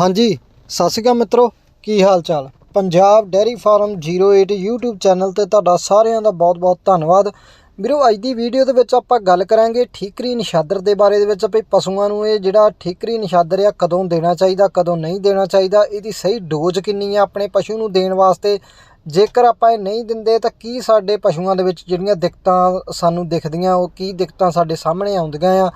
ਹਾਂਜੀ, ਸਤਿ ਸ਼੍ਰੀ ਅਕਾਲ ਮਿੱਤਰੋ, ਕੀ ਹਾਲ ਚਾਲ? Punjab dairy farm 08 YouTube channel ਤੇ ਤੁਹਾਡਾ ਸਾਰਿਆਂ ਦਾ ਬਹੁਤ-ਬਹੁਤ ਧੰਨਵਾਦ। ਵੀਰੋ, ਅੱਜ ਦੀ ਵੀਡੀਓ ਦੇ ਵਿੱਚ ਆਪਾਂ ਗੱਲ ਕਰਾਂਗੇ ਠੀਕਰੀ ਨਿਸ਼ਾਦਰ ਦੇ ਬਾਰੇ ਦੇ ਵਿੱਚ ਵੀ ਪਸ਼ੂਆਂ ਨੂੰ ਇਹ ਜਿਹੜਾ ਠੀਕਰੀ ਨਿਸ਼ਾਦਰ ਆ, ਕਦੋਂ ਦੇਣਾ ਚਾਹੀਦਾ, ਕਦੋਂ ਨਹੀਂ ਦੇਣਾ ਚਾਹੀਦਾ, ਇਹਦੀ ਸਹੀ ਡੋਜ਼ ਕਿੰਨੀ ਆ ਆਪਣੇ ਪਸ਼ੂ ਨੂੰ ਦੇਣ ਵਾਸਤੇ। ਜੇਕਰ ਆਪਾਂ ਇਹ ਨਹੀਂ ਦਿੰਦੇ ਤਾਂ ਕੀ ਸਾਡੇ ਪਸ਼ੂਆਂ ਦੇ ਵਿੱਚ ਜਿਹੜੀਆਂ ਦਿੱਕਤਾਂ ਸਾਨੂੰ ਦਿਖਦੀਆਂ, ਉਹ ਕੀ ਦਿੱਕਤਾਂ ਸਾਡੇ ਸਾਹਮਣੇ ਆਉਂਦੀਆਂ ਆ?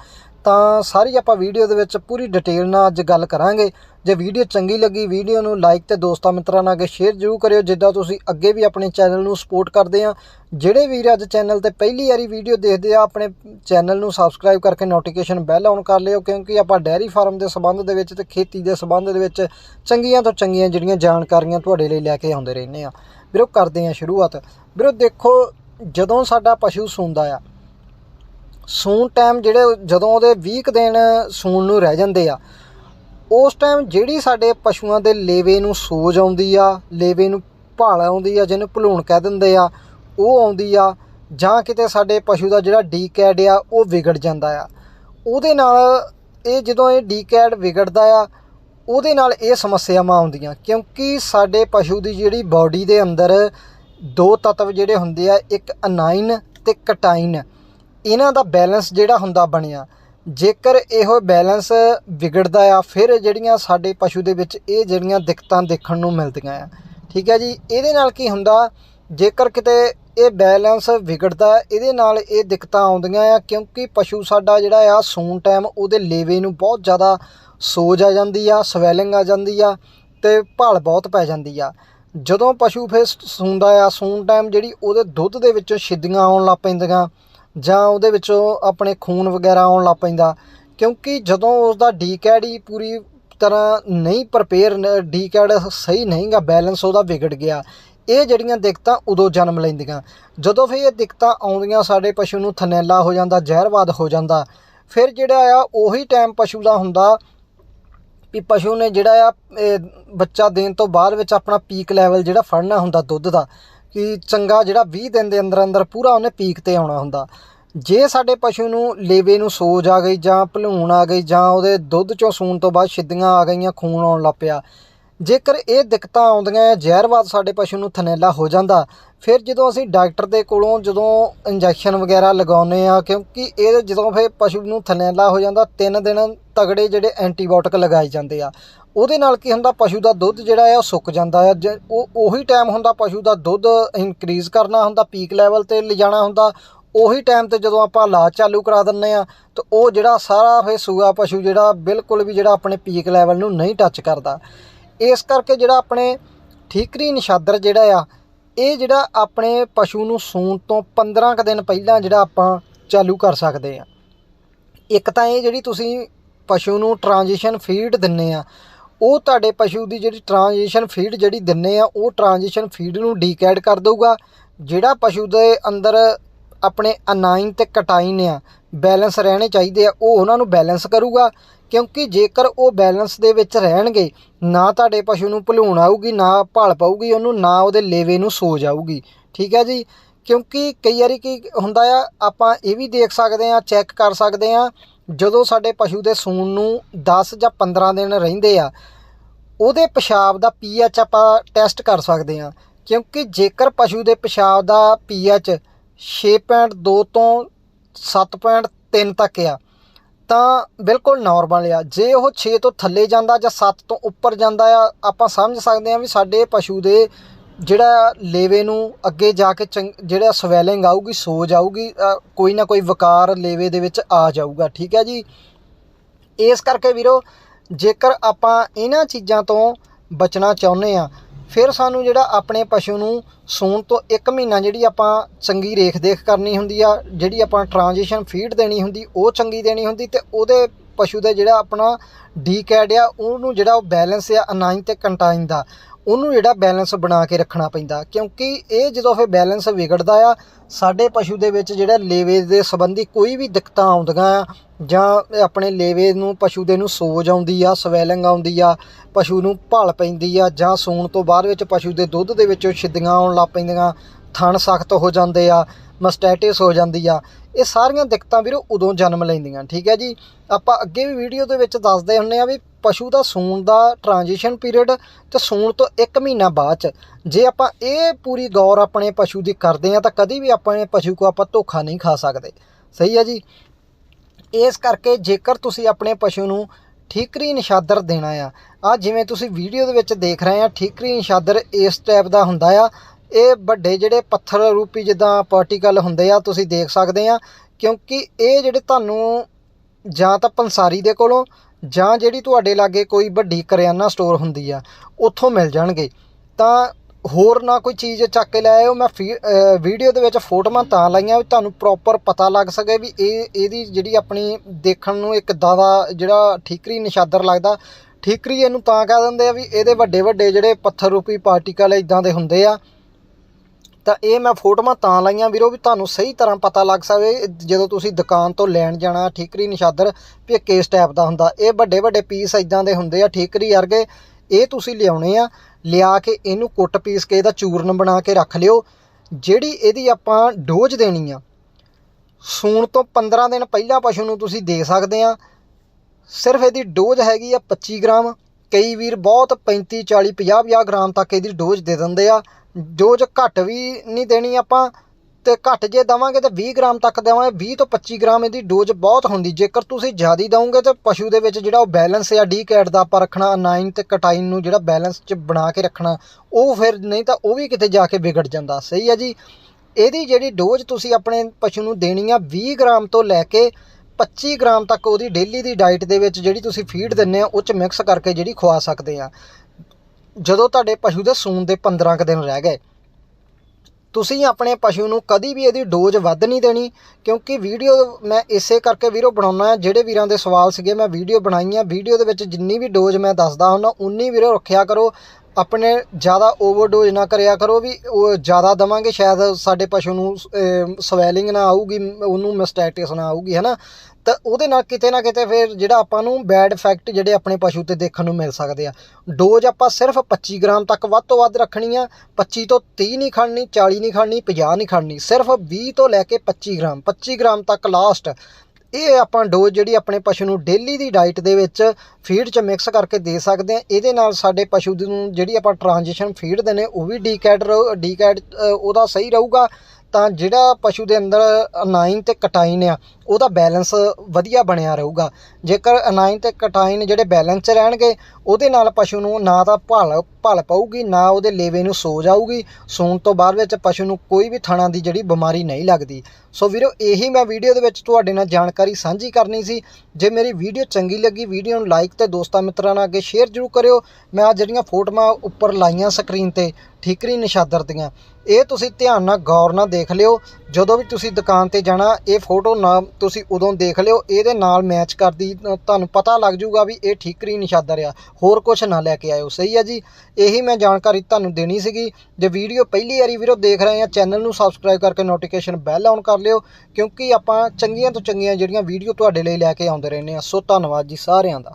ਤਾਂ ਸਾਰੀ ਆਪਾਂ ਵੀਡੀਓ ਦੇ ਵਿੱਚ ਪੂਰੀ ਡਿਟੇਲ ਨਾਲ ਅੱਜ ਗੱਲ ਕਰਾਂਗੇ। ਜੇ ਵੀਡੀਓ ਚੰਗੀ ਲੱਗੀ, ਵੀਡੀਓ ਨੂੰ ਲਾਈਕ ਤੇ ਦੋਸਤਾਂ ਮਿੱਤਰਾਂ ਨਾਲ ਅੱਗੇ ਸ਼ੇਅਰ ਜ਼ਰੂਰ ਕਰਿਓ, ਜਿੱਦਾਂ ਤੁਸੀਂ ਅੱਗੇ ਵੀ ਆਪਣੇ ਚੈਨਲ ਨੂੰ ਸਪੋਰਟ ਕਰਦੇ ਆ। ਜਿਹੜੇ ਵੀਰ ਅੱਜ ਚੈਨਲ ਤੇ ਪਹਿਲੀ ਵਾਰੀ ਵੀਡੀਓ ਦੇਖਦੇ ਆ, ਆਪਣੇ ਚੈਨਲ ਨੂੰ ਸਬਸਕ੍ਰਾਈਬ ਕਰਕੇ ਨੋਟੀਫਿਕੇਸ਼ਨ ਬੈਲ ਔਨ ਕਰ ਲਿਓ, ਕਿਉਂਕਿ ਆਪਾਂ ਡੈਰੀ ਫਾਰਮ ਦੇ ਸੰਬੰਧ ਦੇ ਵਿੱਚ ਤੇ ਖੇਤੀ ਦੇ ਸੰਬੰਧ ਦੇ ਵਿੱਚ ਚੰਗੀਆਂ ਤੋਂ ਚੰਗੀਆਂ ਜਿਹੜੀਆਂ ਜਾਣਕਾਰੀਆਂ ਤੁਹਾਡੇ ਲਈ ਲੈ ਕੇ ਆਉਂਦੇ ਰਹਿੰਦੇ ਆ। ਵੀਰੋ, ਕਰਦੇ ਆ ਸ਼ੁਰੂਆਤ। ਵੀਰੋ, ਦੇਖੋ, ਜਦੋਂ ਸਾਡਾ ਪਸ਼ੂ ਸੂੰਦਾ ਆ ਸੂਣ ਟਾਈਮ ਜਿਹੜੇ ਜਦੋਂ ਉਹਦੇ 20 ਦਿਨ ਸੂਣ ਨੂੰ ਰਹਿ ਜਾਂਦੇ ਆ, ਉਸ ਟਾਈਮ ਜਿਹੜੀ ਸਾਡੇ ਪਸ਼ੂਆਂ ਦੇ ਲੇਵੇ ਨੂੰ ਸੋਜ ਆਉਂਦੀ ਆ, ਲੇਵੇ ਨੂੰ ਭਾਲ ਆਉਂਦੀ ਆ, ਜਿਹਨੂੰ ਭਲੂਣ ਕਹਿ ਦਿੰਦੇ ਆ, ਉਹ ਆਉਂਦੀ ਆ, ਜਾਂ ਕਿਤੇ ਸਾਡੇ ਪਸ਼ੂ ਦਾ ਜਿਹੜਾ ਡੀਕੈਡ ਆ, ਉਹ ਵਿਗੜ ਜਾਂਦਾ ਆ। ਉਹਦੇ ਨਾਲ ਇਹ ਜਦੋਂ ਇਹ ਡੀਕੈਡ ਵਿਗੜਦਾ ਆ, ਉਹਦੇ ਨਾਲ ਇਹ ਸਮੱਸਿਆਵਾਂ ਆਉਂਦੀਆਂ, ਕਿਉਂਕਿ ਸਾਡੇ ਪਸ਼ੂ ਦੀ ਜਿਹੜੀ ਬਾਡੀ ਦੇ ਅੰਦਰ ਦੋ ਤੱਤਵ ਜਿਹੜੇ ਹੁੰਦੇ ਆ, ਇੱਕ ਅਨਾਈਨ ਤੇ ਕਟਾਈਨ। ਇਹਨਾਂ ਦਾ ਬੈਲੈਂਸ ਜਿਹੜਾ ਹੁੰਦਾ ਬਣਿਆ, ਜੇਕਰ ਇਹੋ ਬੈਲੈਂਸ ਵਿਗੜਦਾ ਆ, ਫਿਰ ਜਿਹੜੀਆਂ ਸਾਡੇ ਪਸ਼ੂ ਦੇ ਵਿੱਚ ਇਹ ਜਿਹੜੀਆਂ ਦਿੱਕਤਾਂ ਦੇਖਣ ਨੂੰ ਮਿਲਦੀਆਂ ਆ। ਠੀਕ ਹੈ ਜੀ, ਇਹਦੇ ਨਾਲ ਕੀ ਹੁੰਦਾ, ਜੇਕਰ ਕਿਤੇ ਇਹ ਬੈਲੈਂਸ ਵਿਗੜਦਾ, ਇਹਦੇ ਨਾਲ ਇਹ ਦਿੱਕਤਾਂ ਆਉਂਦੀਆਂ ਆ, ਕਿਉਂਕਿ ਪਸ਼ੂ ਸਾਡਾ ਜਿਹੜਾ ਆ, ਸੂਣ ਟਾਈਮ ਉਹਦੇ ਲੇਵੇ ਨੂੰ ਬਹੁਤ ਜ਼ਿਆਦਾ ਸੋਜ ਆ ਜਾਂਦੀ ਆ, ਸਵੈਲਿੰਗ ਆ ਜਾਂਦੀ ਆ ਤੇ ਭਾਲ ਬਹੁਤ ਪੈ ਜਾਂਦੀ ਆ। ਜਦੋਂ ਪਸ਼ੂ ਫਿਰ ਸੂੰਦਾ ਆ, ਸੂਣ ਟਾਈਮ ਜਿਹੜੀ ਉਹਦੇ ਦੁੱਧ ਦੇ ਵਿੱਚੋਂ ਛਿੱਦੀਆਂ ਆਉਣ ਲੱਗ ਪੈਂਦੀਆਂ ਜਾਂ ਉਹਦੇ ਵਿੱਚੋਂ ਆਪਣੇ ਖੂਨ ਵਗੈਰਾ ਆਉਣ ਲੱਗ ਪੈਂਦਾ। ਕਿਉਂਕਿ ਜਦੋਂ ਉਸ ਦਾ ਡੀਕੈਡ ਹੀ ਪੂਰੀ ਤਰ੍ਹਾਂ ਨਹੀਂ ਪ੍ਰਪੇਅਰ ਡੀਕੈਡ ਸਹੀ ਨਹੀਂਗਾ ਬੈਲੈਂਸ ਉਹਦਾ ਵਿਗੜ ਗਿਆ। ਇਹ ਜਿਹੜੀਆਂ ਦਿੱਕਤਾਂ ਉਦੋਂ ਜਨਮ ਲੈਂਦੀਆਂ। ਜਦੋਂ ਫਿਰ ਇਹ ਦਿੱਕਤਾਂ ਆਉਂਦੀਆਂ, ਸਾਡੇ ਪਸ਼ੂ ਨੂੰ ਥਨੈਲਾ ਹੋ ਜਾਂਦਾ, ਜ਼ਹਿਰਵਾਦ ਹੋ ਜਾਂਦਾ, ਫਿਰ ਜਿਹੜਾ ਆ ਉਹੀ ਟਾਈਮ ਪਸ਼ੂ ਦਾ ਹੁੰਦਾ ਵੀ ਪਸ਼ੂ ਨੇ ਜਿਹੜਾ ਆ ਬੱਚਾ ਦੇਣ ਤੋਂ ਬਾਅਦ ਵਿੱਚ ਆਪਣਾ ਪੀਕ ਲੈਵਲ ਜਿਹੜਾ ਫੜਨਾ ਹੁੰਦਾ ਦੁੱਧ ਦਾ। ਕਿ ਚੰਗਾ ਜਿਹੜਾ 20 ਦਿਨ ਦੇ ਅੰਦਰ ਅੰਦਰ ਪੂਰਾ ਉਹਨੇ ਪੀਕ ਤੇ ਆਉਣਾ ਹੁੰਦਾ। ਜੇ ਸਾਡੇ ਪਸ਼ੂ ਨੂੰ ਲੇਵੇ ਨੂੰ ਸੋਜ ਆ ਗਈ ਜਾਂ ਭਲੂਣ ਆ ਗਈ ਜਾਂ ਉਹਦੇ ਦੁੱਧ ਚੋਂ ਸੂਣ ਤੋਂ ਬਾਅਦ ਛਿੱਦੀਆਂ ਆ ਗਈਆਂ, ਖੂਨ ਆਉਣ ਲੱਗ ਪਿਆ, ਜੇਕਰ ਇਹ ਦਿੱਕਤਾਂ ਆਉਂਦੀਆਂ, ਜ਼ਹਿਰਵਾਦ ਸਾਡੇ ਪਸ਼ੂ ਨੂੰ ਥਨੈਲਾ ਹੋ ਜਾਂਦਾ, ਫਿਰ ਜਦੋਂ ਅਸੀਂ ਡਾਕਟਰ ਦੇ ਕੋਲੋਂ ਜਦੋਂ ਇੰਜੈਕਸ਼ਨ ਵਗੈਰਾ ਲਗਾਉਨੇ ਆ ਕਿਉਂਕਿ ਇਹ ਜਦੋਂ ਫਿਰ ਪਸ਼ੂ ਨੂੰ ਥਨੈਲਾ ਹੋ ਜਾਂਦਾ, ਤਿੰਨ ਦਿਨ ਤਗੜੇ ਜਿਹੜੇ ਐਂਟੀਬਾਇਓਟਿਕ ਲਗਾਏ ਜਾਂਦੇ ਆ। ਉਹਦੇ ਨਾਲ ਕੀ ਹੁੰਦਾ, ਪਸ਼ੂ ਦਾ ਦੁੱਧ ਜਿਹੜਾ ਆ ਉਹ ਸੁੱਕ ਜਾਂਦਾ ਆ। ਜੇ ਉਹ, ਉਹੀ ਟਾਈਮ ਹੁੰਦਾ ਪਸ਼ੂ ਦਾ ਦੁੱਧ ਇਨਕਰੀਜ਼ ਕਰਨਾ ਹੁੰਦਾ ਪੀਕ ਲੈਵਲ ਤੇ ਲਿਜਾਣਾ ਹੁੰਦਾ। ਉਹੀ ਟਾਈਮ ਤੇ ਜਦੋਂ ਆਪਾਂ ਇਲਾਜ ਚਾਲੂ ਕਰਾ ਦਿੰਨੇ ਆ, ਤਾਂ ਉਹ ਜਿਹੜਾ ਸਾਰਾ ਫਿਰ ਸੂਆ ਪਸ਼ੂ ਜਿਹੜਾ ਬਿਲਕੁਲ ਵੀ ਜਿਹੜਾ ਆਪਣੇ ਪੀਕ ਲੈਵਲ ਨੂੰ ਨਹੀਂ ਟੱਚ ਕਰਦਾ। ਇਸ ਕਰਕੇ ਜਿਹੜਾ ਆਪਣੇ ਠੀਕਰੀ ਨਿਸ਼ਾਦਰ ਜਿਹੜਾ ਆ, ਇਹ ਜਿਹੜਾ ਆਪਣੇ ਪਸ਼ੂ ਨੂੰ ਸੂਣ ਤੋਂ 15 ਕੁ ਦਿਨ ਪਹਿਲਾਂ ਜਿਹੜਾ ਆਪਾਂ ਚਾਲੂ ਕਰ ਸਕਦੇ ਆ। ਇੱਕ ਤਾਂ ਇਹ ਜਿਹੜੀ ਤੁਸੀਂ ਪਸ਼ੂ ਨੂੰ ਟ੍ਰਾਂਜੀਸ਼ਨ ਫੀਡ ਦਿੰਨੇ ਆ ਉਹ ਤੁਹਾਡੇ ਪਸ਼ੂ ਦੀ ਜਿਹੜੀ ਟ੍ਰਾਂਜੀਸ਼ਨ ਫੀਡ ਜਿਹੜੀ ਦਿੰਨੇ ਆ, ਉਹ ਟ੍ਰਾਂਜੀਸ਼ਨ ਫੀਡ ਨੂੰ ਡੀਕੈਡ ਕਰ ਦਊਗਾ। ਜਿਹੜਾ ਪਸ਼ੂ ਦੇ ਅੰਦਰ ਆਪਣੇ ਅਨਾਈਨ ਤੇ ਕਟਾਈਨ ਆ ਬੈਲੈਂਸ ਰਹਿਣੇ ਚਾਹੀਦੇ ਆ, ਉਹ ਉਹਨਾਂ ਨੂੰ ਬੈਲੈਂਸ ਕਰੂਗਾ। ਕਿਉਂਕਿ ਜੇਕਰ ਉਹ ਬੈਲੈਂਸ ਦੇ ਵਿੱਚ ਰਹਿਣਗੇ, ਨਾ ਤੁਹਾਡੇ ਪਸ਼ੂ ਨੂੰ ਭਲੂਣ ਆਊਗੀ, ਨਾ ਭਾਲ ਪਾਊਗੀ ਉਹਨੂੰ, ਨਾ ਉਹਦੇ ਲੇਵੇ ਨੂੰ ਸੋ ਜਾਊਗੀ। ਠੀਕ ਹੈ ਜੀ? ਕਿਉਂਕਿ ਕਈ ਵਾਰੀ ਕੀ ਹੁੰਦਾ ਆ, ਆਪਾਂ ਇਹ ਵੀ ਦੇਖ ਸਕਦੇ ਆ ਚੈੱਕ ਕਰ ਸਕਦੇ ਆ ਜਦੋਂ ਸਾਡੇ ਪਸ਼ੂ ਦੇ ਸੂਣ ਨੂੰ 10 ਜਾਂ 15 ਦਿਨ ਰਹਿੰਦੇ ਆ, ਉਹਦੇ ਪਿਸ਼ਾਬ ਦਾ ਪੀਐਚ ਆਪਾਂ ਟੈਸਟ ਕਰ ਸਕਦੇ ਆ ਕਿਉਂਕਿ ਜੇਕਰ ਪਸ਼ੂ ਦੇ ਪਿਸ਼ਾਬ ਦਾ ਪੀਐਚ 6.2 ਤੋਂ 7.3 ਤੱਕ ਆ, ਤਾਂ ਬਿਲਕੁਲ ਨਾਰਮਲ ਆ। ਜੇ ਉਹ 6 ਤੋਂ ਥੱਲੇ ਜਾਂਦਾ ਜਾਂ 7 ਤੋਂ ਉੱਪਰ ਜਾਂਦਾ ਆ, ਆਪਾਂ ਸਮਝ ਸਕਦੇ ਆ ਵੀ ਸਾਡੇ ਪਸ਼ੂ ਦੇ ਜਿਹੜਾ ਲੇਵੇ ਨੂੰ ਅੱਗੇ ਜਾ ਕੇ ਚੰ ਜਿਹੜਾ ਸਵੈਲਿੰਗ ਆਊਗੀ ਸੋਜ ਆਊਗੀ ਕੋਈ ਨਾ ਕੋਈ ਵਕਾਰ ਲੇਵੇ ਦੇ ਵਿੱਚ ਆ ਜਾਊਗਾ, ਠੀਕ ਹੈ ਜੀ? ਇਸ ਕਰਕੇ ਵੀਰੋ, ਜੇਕਰ ਆਪਾਂ ਇਹਨਾਂ ਚੀਜ਼ਾਂ ਤੋਂ ਬਚਣਾ ਚਾਹੁੰਦੇ ਆ ਫਿਰ ਸਾਨੂੰ ਜਿਹੜਾ ਆਪਣੇ ਪਸ਼ੂ ਨੂੰ ਸੂਣ ਤੋਂ 1 ਮਹੀਨਾ ਜਿਹੜੀ ਆਪਾਂ ਚੰਗੀ ਰੇਖ ਦੇਖ ਕਰਨੀ ਹੁੰਦੀ ਆ, ਜਿਹੜੀ ਆਪਾਂ ਟ੍ਰਾਂਜੀਸ਼ਨ ਫੀਡ ਦੇਣੀ ਹੁੰਦੀ, ਉਹ ਚੰਗੀ ਦੇਣੀ ਹੁੰਦੀ ਤੇ ਉਹਦੇ ਪਸ਼ੂ ਦਾ ਜਿਹੜਾ ਆਪਣਾ ਡੀਕੈਡ ਆ, ਉਹਨੂੰ ਜਿਹੜਾ ਉਹ ਬੈਲੈਂਸ ਆ ਅਨਾਈਨ ਤੇ ਕੰਟਾਈਨ ਦਾ। ਉਹਨੂੰ ਜਿਹੜਾ ਬੈਲੈਂਸ ਬਣਾ ਕੇ ਰੱਖਣਾ ਪੈਂਦਾ। ਕਿਉਂਕਿ ਇਹ ਜਦੋਂ ਫਿਰ ਬੈਲੈਂਸ ਵਿਗੜਦਾ ਆ, ਸਾਡੇ ਪਸ਼ੂ ਦੇ ਵਿੱਚ ਜਿਹੜਾ ਲੇਵੇ ਦੇ ਸੰਬੰਧੀ ਕੋਈ ਵੀ ਦਿੱਕਤਾਂ ਆਉਂਦੀਆਂ ਆ, ਜਾਂ ਆਪਣੇ ਲੇਵੇ ਨੂੰ ਪਸ਼ੂ ਦੇ ਨੂੰ ਸੋਜ ਆਉਂਦੀ ਆ, ਸਵੈਲਿੰਗ ਆਉਂਦੀ ਆ, ਪਸ਼ੂ ਨੂੰ ਭਾਲ ਪੈਂਦੀ ਆ, ਜਾਂ ਸੂਣ ਤੋਂ ਬਾਅਦ ਵਿੱਚ ਪਸ਼ੂ ਦੇ ਦੁੱਧ ਦੇ ਵਿੱਚੋਂ ਛਿੱਦੀਆਂ ਆਉਣ ਲੱਗ ਪੈਂਦੀਆਂ, ਥਣ ਸਖਤ ਹੋ ਜਾਂਦੇ ਆ ਮਸਟੈਟਿਸ ਹੋ ਜਾਂਦੀ ਆ, ਇਹ ਸਾਰੀਆਂ ਦਿੱਕਤਾਂ ਵੀਰੋ ਉਦੋਂ ਜਨਮ ਲੈਂਦੀਆਂ, ਠੀਕ ਹੈ ਜੀ? ਆਪਾਂ ਅੱਗੇ ਵੀ ਵੀਡੀਓ ਦੇ ਵਿੱਚ ਦੱਸਦੇ ਹੁੰਨੇ ਆ ਵੀ ਪਸ਼ੂ ਦਾ ਸੂਣ ਦਾ ਟ੍ਰਾਂਜੀਸ਼ਨ ਪੀਰੀਅਡ ਤੇ ਸੂਣ ਤੋਂ 1 ਮਹੀਨਾ ਬਾਅਦ ਚ। ਜੇ ਆਪਾਂ ਇਹ ਪੂਰੀ ਗੌਰ ਆਪਣੇ ਪਸ਼ੂ ਦੀ ਕਰਦੇ ਆ ਤਾਂ ਕਦੀ ਵੀ ਆਪਣੇ ਪਸ਼ੂ ਕੋ ਆਪਾਂ ਧੋਖਾ ਨਹੀਂ ਖਾ ਸਕਦੇ। ਸਹੀ ਹੈ ਜੀ? ਇਸ ਕਰਕੇ ਜੇਕਰ ਤੁਸੀਂ ਆਪਣੇ ਪਸ਼ੂ ਨੂੰ ਠੀਕਰੀ ਨਿਸ਼ਾਦਰ ਦੇਣਾ ਆ ਆ ਜਿਵੇਂ ਤੁਸੀਂ ਵੀਡੀਓ ਦੇ ਵਿੱਚ ਦੇਖ ਰਹੇ ਆ, ਠੀਕਰੀ ਨਿਸ਼ਾਦਰ ਇਸ ਟਾਈਪ ਦਾ ਹੁੰਦਾ ਆ। ਇਹ ਵੱਡੇ ਜਿਹੜੇ ਪੱਥਰ ਰੂਪੀ ਜਿੱਦਾਂ ਪਾਰਟੀਕਲ ਹੁੰਦੇ ਆ, ਤੁਸੀਂ ਦੇਖ ਸਕਦੇ ਆ। ਕਿਉਂਕਿ ਇਹ ਜਿਹੜੇ ਤੁਹਾਨੂੰ ਜਾਂ ਤਾਂ ਪੰਸਾਰੀ ਦੇ ਕੋਲੋਂ ਜਾਂ ਜਿਹੜੀ ਤੁਹਾਡੇ ਲਾਗੇ ਕੋਈ ਵੱਡੀ ਕਰਿਆਨਾ ਸਟੋਰ ਹੁੰਦੀ ਆ, ਉੱਥੋਂ ਮਿਲ ਜਾਣਗੇ। ਤਾਂ ਹੋਰ ਨਾ ਕੋਈ ਚੀਜ਼ ਚੱਕ ਕੇ ਲੈ ਆਇਓ, ਮੈਂ ਫੀ- ਵੀਡੀਓ ਦੇ ਵਿੱਚ ਫੋਟੋਆਂ ਤਾਂ ਲਾਈਆਂ ਵੀ ਤੁਹਾਨੂੰ ਪ੍ਰੋਪਰ ਪਤਾ ਲੱਗ ਸਕੇ ਵੀ ਇਹ, ਇਹਦੀ ਜਿਹੜੀ ਆਪਣੀ ਦੇਖਣ ਨੂੰ ਇੱਕ ਦਾ ਜਿਹੜਾ ਠੀਕਰੀ ਨਿਸ਼ਾਦਰ ਲੱਗਦਾ, ਠੀਕਰੀ ਇਹਨੂੰ ਤਾਂ ਕਹਿ ਦਿੰਦੇ ਆ ਵੀ ਇਹਦੇ ਵੱਡੇ ਵੱਡੇ ਜਿਹੜੇ ਪੱਥਰ ਰੂਪੀ ਪਾਰਟੀਕਲ ਇਦਾਂ ਦੇ ਹੁੰਦੇ ਆ। ਤਾਂ ਇਹ ਮੈਂ ਫੋਟੋਆਂ ਤਾਂ ਲਾਈਆਂ ਵੀਰੋ ਵੀ ਤੁਹਾਨੂੰ ਸਹੀ ਤਰ੍ਹਾਂ ਪਤਾ ਲੱਗ ਸਕੇ ਜਦੋਂ ਤੁਸੀਂ ਦੁਕਾਨ ਤੋਂ ਲੈਣ ਜਾਣਾ, ਠੀਕਰੀ ਨਿਸ਼ਾਦਰ ਵੀ ਇਹ ਕਿਸ ਟਾਈਪ ਦਾ ਹੁੰਦਾ। ਇਹ ਵੱਡੇ ਵੱਡੇ ਪੀਸ ਇਦਾਂ ਦੇ ਹੁੰਦੇ ਆ, ਠੀਕਰੀ ਵਰਗੇ। ਇਹ ਤੁਸੀਂ ਲਿਆਉਣੇ ਆ, ਲਿਆ ਕੇ ਇਹਨੂੰ ਕੁੱਟ ਪੀਸ ਕੇ ਇਹਦਾ ਚੂਰਨ ਬਣਾ ਕੇ ਰੱਖ ਲਿਓ। ਜਿਹੜੀ ਇਹਦੀ ਆਪਾਂ ਡੋਜ਼ ਦੇਣੀ ਆ, ਸੂਣ ਤੋਂ 15 ਦਿਨ ਪਹਿਲਾਂ ਪਸ਼ੂ ਨੂੰ ਤੁਸੀਂ ਦੇ ਸਕਦੇ ਆ। ਸਿਰਫ ਇਹਦੀ ਡੋਜ਼ ਹੈਗੀ ਆ 25 ਗ੍ਰਾਮ। ਕਈ ਵੀਰ ਬਹੁਤ 35 40 50 50 ਗ੍ਰਾਮ ਤੱਕ ਇਹਦੀ ਡੋਜ਼ ਦੇ ਦਿੰਦੇ ਆ। ਡੋਜ਼ ਘੱਟ ਵੀ ਨਹੀਂ ਦੇਣੀ ਆਪਾਂ, ਤੇ ਘੱਟ ਜੇ ਦਵਾਂਗੇ ਤਾਂ 20 ਗ੍ਰਾਮ ਤੱਕ ਦੇਵਾਂਗੇ 20 ਤੋਂ 25 ਗ੍ਰਾਮ ਇਹਦੀ ਡੋਜ਼ ਬਹੁਤ ਹੁੰਦੀ। ਜੇਕਰ ਤੁਸੀਂ ਜ਼ਿਆਦਾ ਦਵੋਗੇ ਤਾਂ ਪਸ਼ੂ ਦੇ ਵਿੱਚ ਜਿਹੜਾ ਉਹ ਬੈਲੈਂਸ ਆ, ਡੀ ਕੈਟ ਦਾ ਆਪਾਂ ਰੱਖਣਾ, ਅਨਾਈਨ ਤੇ ਕਟਾਈਨ ਨੂੰ ਜਿਹੜਾ ਬੈਲੈਂਸ ਚ ਬਣਾ ਕੇ ਰੱਖਣਾ, ਉਹ ਫਿਰ ਨਹੀਂ ਤਾਂ ਉਹ ਵੀ ਕਿਤੇ ਜਾ ਕੇ ਵਿਗੜ ਜਾਂਦਾ। ਸਹੀ ਹੈ ਜੀ? ਇਹਦੀ ਜਿਹੜੀ ਡੋਜ਼ ਤੁਸੀਂ ਆਪਣੇ ਪਸ਼ੂ ਨੂੰ ਦੇਣੀ ਆ 20 ਗ੍ਰਾਮ ਤੋਂ ਲੈ ਕੇ 25 ਗ੍ਰਾਮ ਤੱਕ ਉਹਦੀ ਡੇਲੀ ਦੀ ਡਾਈਟ ਦੇ ਵਿੱਚ ਜਿਹੜੀ ਤੁਸੀਂ ਫੀਡ ਦਿੰਦੇ ਆ, ਉਹ ਚ ਮਿਕਸ ਕਰਕੇ ਜਿਹੜੀ ਖਵਾ ਸਕਦੇ ਆ। ਜਦੋਂ ਤੁਹਾਡੇ ਪਸ਼ੂ ਦੇ ਸੂਣ ਦੇ 15 ਕੁ ਦਿਨ ਰਹਿ ਗਏ, ਤੁਸੀਂ ਆਪਣੇ ਪਸ਼ੂ ਨੂੰ ਕਦੀ ਵੀ ਇਹਦੀ ਡੋਜ਼ ਵੱਧ ਨਹੀਂ ਦੇਣੀ, ਕਿਉਂਕਿ ਵੀਡੀਓ ਮੈਂ ਇਸੇ ਕਰਕੇ ਵੀਰੋ ਬਣਾਉਣਾ ਹੈ, ਜਿਹੜੇ ਵੀਰਾਂ ਦੇ ਸਵਾਲ ਸੀਗੇ ਮੈਂ ਵੀਡੀਓ ਬਣਾਈ ਆ, ਵੀਡੀਓ ਦੇ ਵਿੱਚ ਜਿੰਨੀ ਵੀ ਡੋਜ਼ ਮੈਂ ਦੱਸਦਾ ਹੁੰਦਾ, ਉਨੀ ਵੀਰੋ ਰੱਖਿਆ ਕਰੋ ਆਪਣੇ ਜ਼ਿਆਦਾ ਓਵਰਡੋਜ਼ ਨਾ ਕਰਿਆ ਕਰੋ ਵੀ ਉਹ ਜ਼ਿਆਦਾ ਦਵਾਂਗੇ, ਸ਼ਾਇਦ ਸਾਡੇ ਪਸ਼ੂ ਨੂੰ ਸਵੈਲਿੰਗ ਨਾ ਆਊਗੀ, ਉਹਨੂੰ ਮਿਸਟੈਟਿਸ ਨਾ ਆਊਗੀ, ਹੈਨਾ? ਤਾਂ ਉਹਦੇ ਨਾਲ ਕਿਤੇ ਨਾ ਕਿਤੇ ਫਿਰ ਜਿਹੜਾ ਆਪਾਂ ਨੂੰ ਬੈਡ ਇਫੈਕਟ ਜਿਹੜੇ ਆਪਣੇ ਪਸ਼ੂ ਤੇ ਦੇਖਣ ਨੂੰ ਮਿਲ ਸਕਦੇ ਆ। ਡੋਜ਼ ਆਪਾਂ ਸਿਰਫ 25 ਗ੍ਰਾਮ ਤੱਕ ਵੱਧ ਤੋਂ ਵੱਧ ਰੱਖਣੀ ਆ। 25 ਤੋਂ 30 ਨਹੀਂ ਖੜਨੀ 40 ਨਹੀਂ ਖੜਨੀ 50 ਨਹੀਂ ਖੜਨੀ ਸਿਰਫ 20 ਤੋਂ ਲੈ ਕੇ 25 ਗ੍ਰਾਮ 25 ਗ੍ਰਾਮ ਤੱਕ ਲਾਸਟ ਇਹ ਆਪਾਂ ਡੋਜ਼ ਜਿਹੜੀ ਆਪਣੇ ਪਸ਼ੂ ਨੂੰ ਡੇਲੀ ਦੀ ਡਾਈਟ ਦੇ ਵਿੱਚ ਫੀਡ 'ਚ ਮਿਕਸ ਕਰਕੇ ਦੇ ਸਕਦੇ ਆ ਇਹਦੇ ਨਾਲ ਸਾਡੇ ਪਸ਼ੂ ਨੂੰ ਜਿਹੜੀ ਆਪਾਂ ਟ੍ਰਾਂਜੀਸ਼ਨ ਫੀਡ ਦੇਣੇ ਉਹ ਵੀ ਡੀਕੈਟ ਰਹੂ ਡੀਕੈਟ ਉਹਦਾ ਸਹੀ ਰਹੂਗਾ। ਤਾਂ ਜਿਹੜਾ ਪਸ਼ੂ ਦੇ ਅੰਦਰ ਅਨਾਈਨ ਤੇ ਕਟਾਈਨ ਆ, ਉਹਦਾ ਬੈਲੈਂਸ ਵਧੀਆ ਬਣਿਆ ਰਹੂਗਾ। ਜੇਕਰ ਅਨਾਈਨ ਤੇ ਕਟਾਈਨ ਜਿਹੜੇ ਬੈਲੈਂਸ 'ਚ ਰਹਿਣਗੇ, ਉਹਦੇ ਨਾਲ ਪਸ਼ੂ ਨੂੰ ਨਾ ਤਾਂ ਭਲ ਭਲ ਪਊਗੀ, ਨਾ ਉਹਦੇ ਲੇਵੇ ਨੂੰ ਸੋ ਜਾਊਗੀ ਸੌਣ ਤੋਂ ਬਾਅਦ ਵਿੱਚ ਪਸ਼ੂ ਨੂੰ ਕੋਈ ਵੀ ਥਣਾ ਦੀ ਜਿਹੜੀ ਬਿਮਾਰੀ ਨਹੀਂ ਲੱਗਦੀ। ਸੋ ਵੀਰੋ, ਇਹੀ ਮੈਂ ਵੀਡੀਓ ਦੇ ਵਿੱਚ ਤੁਹਾਡੇ ਨਾਲ ਜਾਣਕਾਰੀ ਸਾਂਝੀ ਕਰਨੀ ਸੀ। ਜੇ ਮੇਰੀ ਵੀਡੀਓ ਚੰਗੀ ਲੱਗੀ, ਵੀਡੀਓ ਨੂੰ ਲਾਈਕ ਤੇ ਦੋਸਤਾਂ ਮਿੱਤਰਾਂ ਨਾਲ ਅੱਗੇ ਸ਼ੇਅਰ ਜ਼ਰੂਰ ਕਰਿਓ। ਮੈਂ ਆ ਜਿਹੜੀਆਂ ਫੋਟੋਆਂ ਉੱਪਰ ਲਾਈਆਂ ਸਕਰੀਨ ਤੇ, ਠੀਕਰੀ ਨਿਸ਼ਾਦਰ ਦੀਆਂ। ਇਹ ਤੁਸੀਂ ਧਿਆਨ ਨਾਲ ਗੌਰ ਨਾਲ ਦੇਖ ਲਿਓ। ਜਦੋਂ ਵੀ ਤੁਸੀਂ ਦੁਕਾਨ ਤੇ ਜਾਣਾ, ਇਹ ਫੋਟੋ ਨਾ ਤੁਸੀਂ ਉਦੋਂ ਦੇਖ ਲਿਓ। ਇਹਦੇ ਨਾਲ ਮੈਚ ਕਰਦੀ ਤੁਹਾਨੂੰ ਪਤਾ ਲੱਗ ਜਾਊਗਾ ਵੀ ਇਹ ਠੀਕਰੀ ਨਿਸ਼ਾਦਾ ਰਿਹਾ। ਹੋਰ ਕੁਝ ਨਾ ਲੈ ਕੇ ਆਇਓ। ਸਹੀ ਹੈ ਜੀ? ਇਹੀ ਮੈਂ ਜਾਣਕਾਰੀ ਤੁਹਾਨੂੰ ਦੇਣੀ ਸੀਗੀ। ਜੇ ਵੀਡੀਓ ਪਹਿਲੀ ਵਾਰੀ ਵੀਰੋ ਦੇਖ ਰਹੇ ਆ, ਚੈਨਲ ਨੂੰ ਸਬਸਕ੍ਰਾਈਬ ਕਰਕੇ ਨੋਟੀਫਿਕੇਸ਼ਨ ਬੈਲ ਔਨ ਕਰ ਲਿਓ, ਕਿਉਂਕਿ ਆਪਾਂ ਚੰਗੀਆਂ ਤੋਂ ਚੰਗੀਆਂ ਜਿਹੜੀਆਂ ਵੀਡੀਓ ਤੁਹਾਡੇ ਲਈ ਲੈ ਕੇ ਆਉਂਦੇ ਰਹਿੰਦੇ ਆ। ਸੋ ਧੰਨਵਾਦ ਜੀ ਸਾਰਿਆਂ ਦਾ।